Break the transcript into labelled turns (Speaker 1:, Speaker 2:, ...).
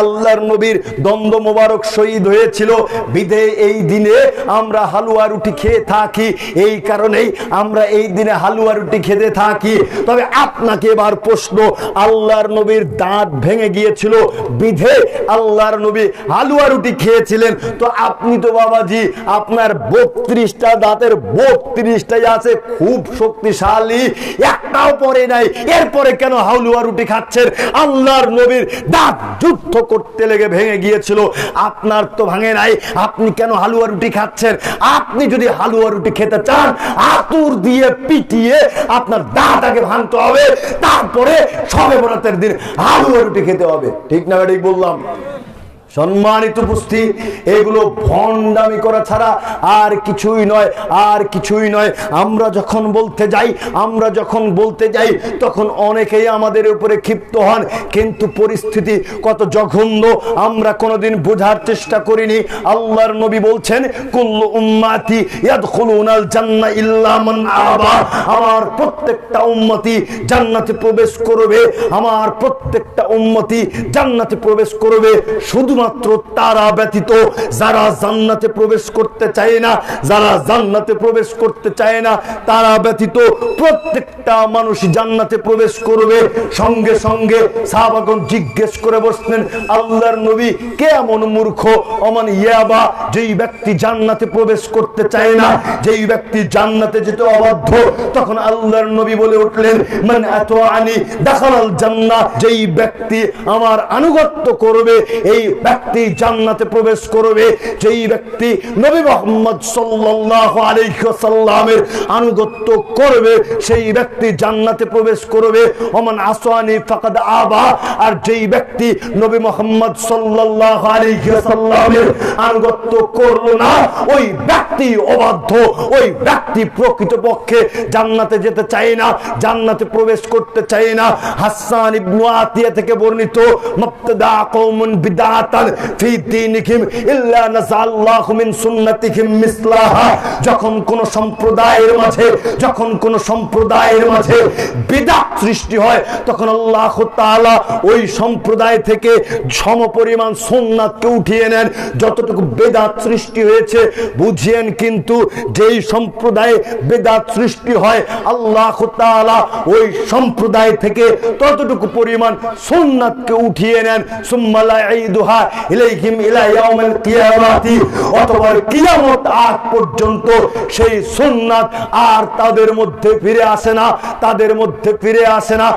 Speaker 1: আল্লাহর নবীর দ্বন্দ্ব মোবারক শহীদ হয়েছিল বিধে এই দিনে আমরা হালুয়া রুটি খেয়ে থাকি, এই কারণেই আমরা এই দিনে হালুয়া রুটি খেতে থাকি। তবে আপনাকে এবার প্রশ্ন, আল্লাহর নবীর দাঁত ভেঙে গিয়েছিল বিধে আল্লাহর নবী হালুয়া রুটি খেয়েছিলেন। তো আপনি তো বাবাজি, আপনার বত্রিশটা দাঁতের বত্রিশটাই আছে, খুব শক্তিশালী। একটাও পরে নাই, এরপরে কেন হালুয়া রুটি খাচ্ছেন? আল্লাহর নবীর দাঁত যুদ্ধ করতে লেগে ভেঙে গিয়েছিল। আপনার তো ভাঙে নাই। আপনি কেন হালুয়া রুটি খাচ্ছেন? আপনি যদি হালুয়া রুটি খেতে চান, আতুর দিয়ে পিটিয়ে আপনার দাঁতাকে ভাঙতে হবে। তারপরে সবে বরাতের দিন হালুয়া রুটি খেতে হবে। ঠিক না ঠিক বললাম? সম্মানিত উপস্থিত, এগুলো ভণ্ডামি করা ছাড়া আর কিছুই নয়, আর কিছুই নয়। আমরা যখন বলতে যাই, আমরা যখন বলতে যাই, তখন অনেকেই আমাদের উপরে ক্ষিপ্ত হন, কিন্তু পরিস্থিতি কত জঘন্য, আমরা কোনোদিন বোঝার চেষ্টা করিনি। আল্লাহর নবী বলছেন, কুল্লু উম্মাতি ইয়াদখুলুনাল জান্নাহ ইল্লা মান আবা। আমার প্রত্যেকটা উম্মতি জান্নাতে প্রবেশ করবে, আমার প্রত্যেকটা উম্মতি জান্নাতে প্রবেশ করবে। শুধুমাত্র তারা ব্যতীত যারা জান্নাতে প্রবেশ করতে চায় না, যারা জান্নাতে প্রবেশ করতে চায় না, তারা ব্যতীত প্রত্যেকটা মানুষ জান্নাতে প্রবেশ করবে। সঙ্গে সঙ্গে সাহাবাগণ জিজ্ঞেস করে বসলেন, আল্লাহর নবী কে এমন মূর্খ? অমান ইয়াবা, যেই ব্যক্তি জান্নাতে প্রবেশ করতে চায় না, যেই ব্যক্তি জান্নাতে যেতে অবাধ্য? তখন আল্লাহর নবী বলে উঠলেন মানে এত আনি দেখাল জান্নাহ, যেই ব্যক্তি আমার আনুগত্য করবে, এই ব্যক্তি জান্নাতে প্রবেশ করবে। যেই ব্যক্তি নবী মোহাম্মদ সাল্লাল্লাহু আলাইহি ওয়াসাল্লামের আনুগত্য করবে, সেই ব্যক্তি জান্নাতে প্রবেশ করবে। ওমান আসওয়ানি ফাকাদ আবা, আর যেই ব্যক্তি নবী মোহাম্মদ সাল্লাল্লাহু আলাইহি ওয়াসাল্লামের আনুগত্য করল না, ওই ব্যক্তি অবাধ্য, ওই ব্যক্তি প্রকৃতপক্ষে জান্নাতে যেতে চায় না, জান্নাতে প্রবেশ করতে চায় না। হাসান ইবনু আতিয়া থেকে বর্ণিত, মুবতাদা কওমুন বিদআতান ফি দীনিহিম ইল্লা নাযাল্লাহু মিন সুন্নাতিহিম মিসলাহা। যখন কোন সম্প্রদায়ের মাঝে, যখন কোন সম্প্রদায়ের মাঝে বিদআত সৃষ্টি হয়, তখন আল্লাহ তাআলা ওই সম্প্রদায় থেকে সমপরিমাণ সুন্নাতকে উঠিয়ে নেন। যতটুকু বেদাত সৃষ্টি হয়েছে, বুঝিয়েন কিন্তু যেই সম্প্রদায়ে বেদাত সৃষ্টি হয়, আল্লাহ তাআলা ওই সম্প্রদায় থেকে ততটুকু পরিমাণ সুন্নাতকে উঠিয়ে নেন। সুম্মালা ঈদুহা ইলাইহিম ইলা ইয়াউমিল কিয়ামাতি। অথবা কিয়ামত আগ পর্যন্ত সেই সুন্নাত আর তাদের মধ্যে ফিরে আসে না, তাদের মধ্যে ফিরে আসে না।